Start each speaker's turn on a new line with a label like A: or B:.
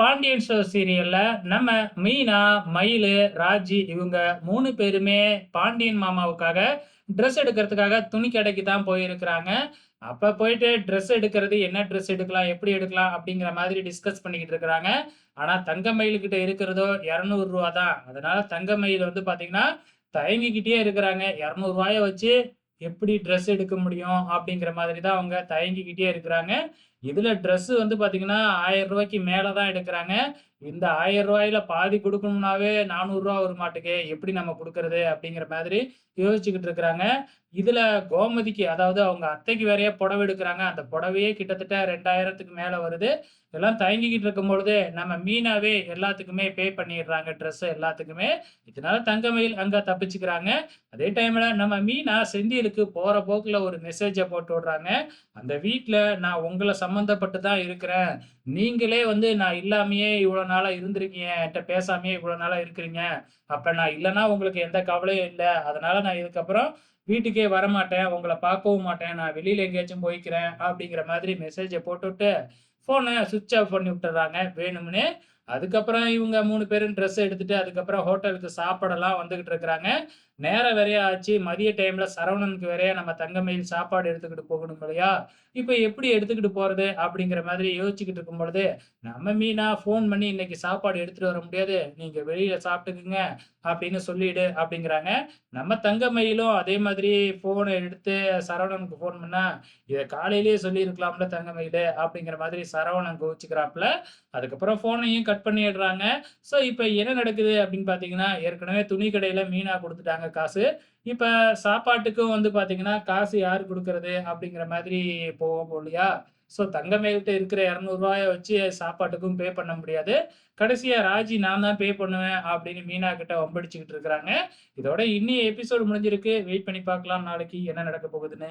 A: Pandian so சீரியல்ல நம்ம மீனா, மயிலு, ராஜி இவங்க மூணு பேருமே பாண்டியன் மாமாவுக்காக ட்ரெஸ் எடுக்கிறதுக்காக துணி கடைக்கு தான் போயிருக்கிறாங்க. அப்ப போயிட்டு ட்ரெஸ் எடுக்கிறது, என்ன ட்ரெஸ் எடுக்கலாம், எப்படி எடுக்கலாம் அப்படிங்கிற மாதிரி டிஸ்கஸ் பண்ணிக்கிட்டு இருக்கிறாங்க. ஆனா தங்க மயிலுக்கிட்ட இருக்கிறதோ இரநூறு ரூபா தான். அதனால தங்கமயில் வந்து பாத்தீங்கன்னா தயங்கிக்கிட்டே இருக்கிறாங்க. ரூ. 200 வச்சு எப்படி ட்ரெஸ் எடுக்க முடியும்? அப்படிங்கிற மாதிரி தான் அவங்க தயங்கிக்கிட்டே இருக்கிறாங்க. இதுல ட்ரெஸ் வந்து பார்த்தீங்கன்னா, ரூ. 1000க்கு மேல தான் இந்த ஆயிரம் ரூபாயில பாதி குடுக்கணும்னாவே ரூ. 400 வருமாட்டுக்கே. எப்படி நம்ம கொடுக்கறது அப்படிங்கிற மாதிரி யோசிச்சுக்கிட்டு இருக்கிறாங்க. இதுல கோமதிக்கு அதாவது அவங்க அத்தைக்கு வேறையே புடவ எடுக்கிறாங்க அந்த புடவையே கிட்டத்தட்ட 2000க்கு மேல வருது. இதெல்லாம் தயங்கிக்கிட்டு இருக்கும் பொழுது நம்ம மீனாவே எல்லாத்துக்குமே பே பண்ணிடுறாங்க ட்ரெஸ் எல்லாத்துக்குமே. இதனால தங்கமயில் அங்க தப்பிச்சுக்கிறாங்க. அதே டைம்ல நம்ம மீனா செந்திலுக்கு போற போக்குல ஒரு மெசேஜை போட்டு விடுறாங்க. அந்த வீட்டுல நான் உங்கள சம்மந்தப்பட்டு தான் இருக்கிறேன். நீங்களே வந்து நான் இல்லாமையே இவ்வளோ நாளாக இருந்திருக்கீங்க. என்கிட்ட பேசாமையே இவ்வளோ நாளாக இருக்கிறீங்க. அப்போ நான் இல்லைன்னா உங்களுக்கு எந்த கவலையும் இல்லை அதனால நான் இதுக்கப்புறம் வீட்டுக்கே வரமாட்டேன். உங்களை பார்க்கவும் மாட்டேன். நான் வெளியில் எங்கேயாச்சும் போய்க்கிறேன். அப்படிங்கிற மாதிரி மெசேஜை போட்டுவிட்டு ஃபோனை சுவிட்ச் ஆஃப் பண்ணி விட்டுறாங்க வேணும்னு அதுக்கப்புறம் இவங்க மூணு பேரும் ட்ரெஸ் எடுத்துட்டு, அதுக்கப்புறம் ஹோட்டலுக்கு சாப்பிடலாம் வந்துகிட்டு இருக்கிறாங்க. நேரம் வேறையா ஆச்சு. மதிய டைம்ல சரவணனுக்கு வேறையா நம்ம தங்கமயில் சாப்பாடு எடுத்துக்கிட்டு போகணும் இல்லையா? இப்ப எப்படி எடுத்துக்கிட்டு போறது? அப்படிங்கிற மாதிரி யோசிச்சுக்கிட்டு இருக்கும் பொழுது, நம்ம மீனா ஃபோன் பண்ணி இன்னைக்கு சாப்பாடு எடுத்துட்டு வர முடியாது. நீங்க வெளியில சாப்பிட்டுக்குங்க அப்படின்னு சொல்லிடு அப்படிங்கிறாங்க. நம்ம தங்கமயிலும் அதே மாதிரி ஃபோனை எடுத்து சரவணனுக்கு ஃபோன் பண்ணா, இதை காலையிலேயே சொல்லியிருக்கலாம்ல தங்கமயிலு அப்படிங்கிற மாதிரி சரவணன் கோவிச்சுக்கிறாப்புல. அதுக்கப்புறம் ஃபோனையும் கட் பண்ணிடுறாங்க. ஸோ இப்ப என்ன நடக்குது அப்படின்னு பார்த்தீங்கன்னா, ஏற்கனவே துணி கடையில மீனா குடுத்துட்டாங்க காசு. இப்போ சாப்பாட்டுக்கும் வந்து பார்த்தீங்கன்னா, காசு யார் கொடுக்கறது அப்படிங்கிற மாதிரி போவோம் இல்லையா? ஸோ தங்கமேகிட்ட இருக்கிற இரநூறுவாய வச்சு சாப்பாட்டுக்கும் பே பண்ண முடியாது. கடைசியா ராஜி நான் தான் பே பண்ணுவேன் அப்படின்னு மீனா கிட்ட வம்படிச்சுக்கிட்டு இருக்கிறாங்க. இதோட இன்னி எபிசோடு முடிஞ்சிருக்கு. வெயிட் பண்ணி பார்க்கலாம் நாளைக்கு என்ன நடக்க போகுதுன்னு.